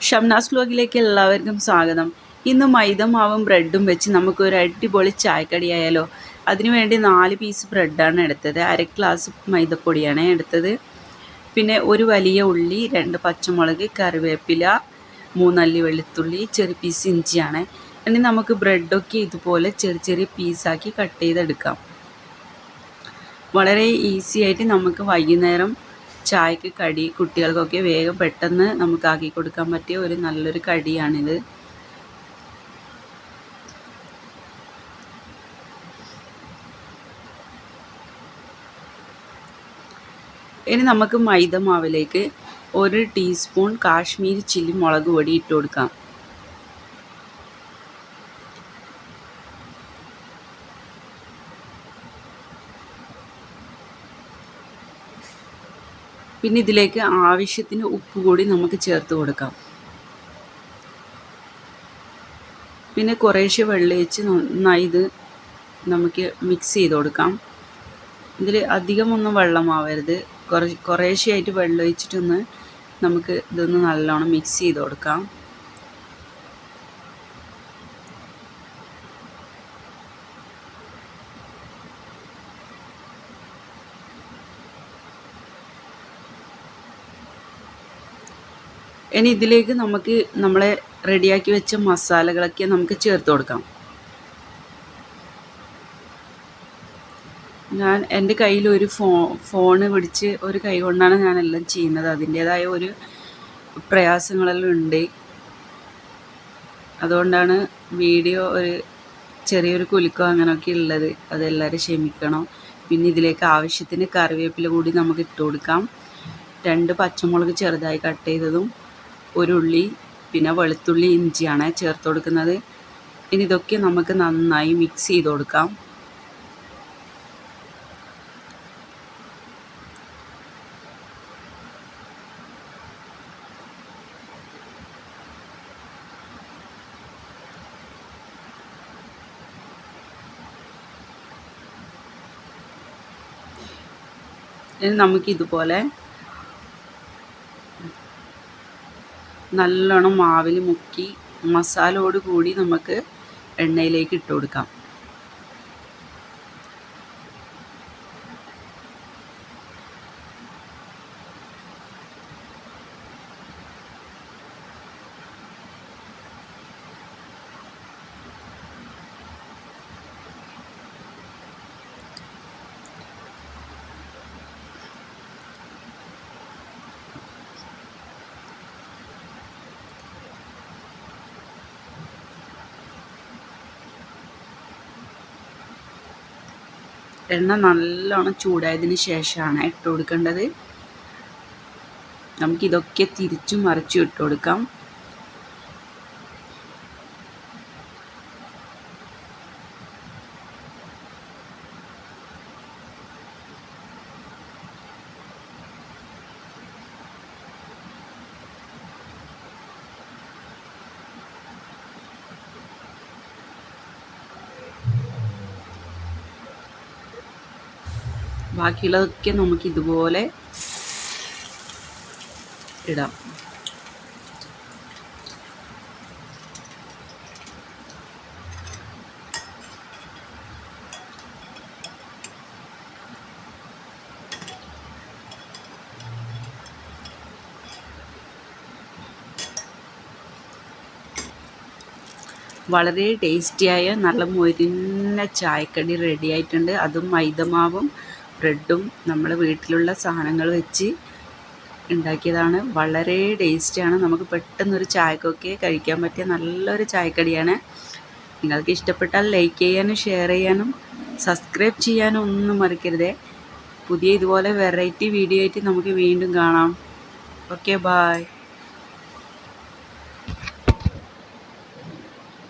ഷംനാസ് വ്ലോഗിലേക്ക് എല്ലാവർക്കും സ്വാഗതം. ഇന്ന് മൈദമാവും ബ്രെഡും വെച്ച് നമുക്കൊരു അടിപൊളി ചായക്കടിയായാലോ അതിനുവേണ്ടി നാല് പീസ് ബ്രെഡാണ് എടുത്തത്. അര ഗ്ലാസ് മൈദപ്പൊടിയാണ് എടുത്തത്. പിന്നെ ഒരു വലിയ ഉള്ളി രണ്ട് പച്ചമുളക് കറിവേപ്പില മൂന്നല്ലി വെളുത്തുള്ളി ചെറു പീസ് ഇഞ്ചിയാണ്. ഇനി നമുക്ക് ബ്രെഡൊക്കെ ഇതുപോലെ ചെറിയ ചെറിയ പീസാക്കി കട്ട് ചെയ്തെടുക്കാം. വളരെ ഈസി ആയിട്ട് നമുക്ക് വൈകുന്നേരം ചായക്ക് കടി കുട്ടികൾക്കൊക്കെ വേഗം പെട്ടെന്ന് നമുക്ക് ആക്കി കൊടുക്കാൻ പറ്റിയ ഒരു നല്ലൊരു കടിയാണിത്. ഇനി നമുക്ക് മൈദ മാവിലേക്ക് ഒരു ടീസ്പൂൺ കാശ്മീരി ചില്ലി മുളക് പൊടി ഇട്ട് കൊടുക്കാം. പിന്നെ ഇതിലേക്ക് ആവശ്യത്തിന് ഉപ്പ് കൂടി നമുക്ക് ചേർത്ത് കൊടുക്കാം. പിന്നെ കുറേശ്ശെ വെള്ളയിച്ച് നന്നായി ഇത് നമുക്ക് മിക്സ് ചെയ്ത് കൊടുക്കാം. ഇതിൽ അധികമൊന്നും വെള്ളമാവരുത്. കുറേ കുറേശ്ശെയായിട്ട് വെള്ളമൊഴിച്ചിട്ടൊന്ന് നമുക്ക് ഇതൊന്ന് നല്ലോണം മിക്സ് ചെയ്ത് കൊടുക്കാം. ഇനി ഇതിലേക്ക് നമുക്ക് നമ്മളെ റെഡിയാക്കി വെച്ച മസാലകളൊക്കെ നമുക്ക് ചേർത്ത് കൊടുക്കാം. ഞാൻ എന്റെ കയ്യിൽ ഒരു ഫോ ഫോണ് പിടിച്ച് ഒരു കൈ കൊണ്ടാണ് ഞാനെല്ലാം ചെയ്യുന്നത്. അതിന്റേതായ ഒരു പ്രയാസങ്ങളെല്ലാം ഉണ്ട്. അതുകൊണ്ടാണ് വീഡിയോ ഒരു ചെറിയൊരു കുലുക്കോ അങ്ങനെയൊക്കെ ഉള്ളത്. അതെല്ലാവരും ക്ഷമിക്കണം. പിന്നെ ഇതിലേക്ക് ആവശ്യത്തിന് കറിവേപ്പില കൂടി നമുക്ക് ഇട്ട് കൊടുക്കാം. രണ്ട് പച്ചമുളക് ചെറുതായി കട്ട് ചെയ്തതും ഒരു ഉള്ളി പിന്നെ വെളുത്തുള്ളി ഇഞ്ചിയാണ് ചേർത്ത് കൊടുക്കുന്നത്. ഇനി ഇതൊക്കെ നമുക്ക് നന്നായി മിക്സ് ചെയ്ത് കൊടുക്കാം. ഇനി നമുക്കിതുപോലെ നല്ലോണം മാവിൽ മുക്കി മസാലയോട് കൂടി നമുക്ക് എണ്ണയിലേക്ക് ഇട്ട് കൊടുക്കാം. എണ്ണ നല്ലോണം ചൂടായതിന് ശേഷമാണ് ഇട്ട് കൊടുക്കേണ്ടത്. നമുക്കിതൊക്കെ തിരിച്ചും മറിച്ചും ഇട്ട് കൊടുക്കാം. ബാക്കിയുള്ളതൊക്കെ നമുക്ക് ഇതുപോലെ ഇടാം. വളരെ ടേസ്റ്റിയായ നല്ല മൊരിഞ്ഞ ചായക്കടി റെഡി ആയിട്ടുണ്ട്. അതും മൈദമാവും ബ്രെഡും നമ്മൾ വീട്ടിലുള്ള സാധനങ്ങൾ വെച്ച് ഉണ്ടാക്കിയതാണ്. വളരെ ടേസ്റ്റിയാണ് നമുക്ക് പെട്ടെന്നൊരു ചായക്കൊക്കെ കഴിക്കാൻ പറ്റിയ നല്ലൊരു ചായക്കടിയാണ്. നിങ്ങൾക്ക് ഇഷ്ടപ്പെട്ടാൽ ലൈക്ക് ചെയ്യാനും ഷെയർ ചെയ്യാനും സബ്സ്ക്രൈബ് ചെയ്യാനും ഒന്നും മറക്കരുതേ. പുതിയ ഇതുപോലെ വെറൈറ്റി വീഡിയോ ആയിട്ട് നമുക്ക് വീണ്ടും കാണാം. Okay bye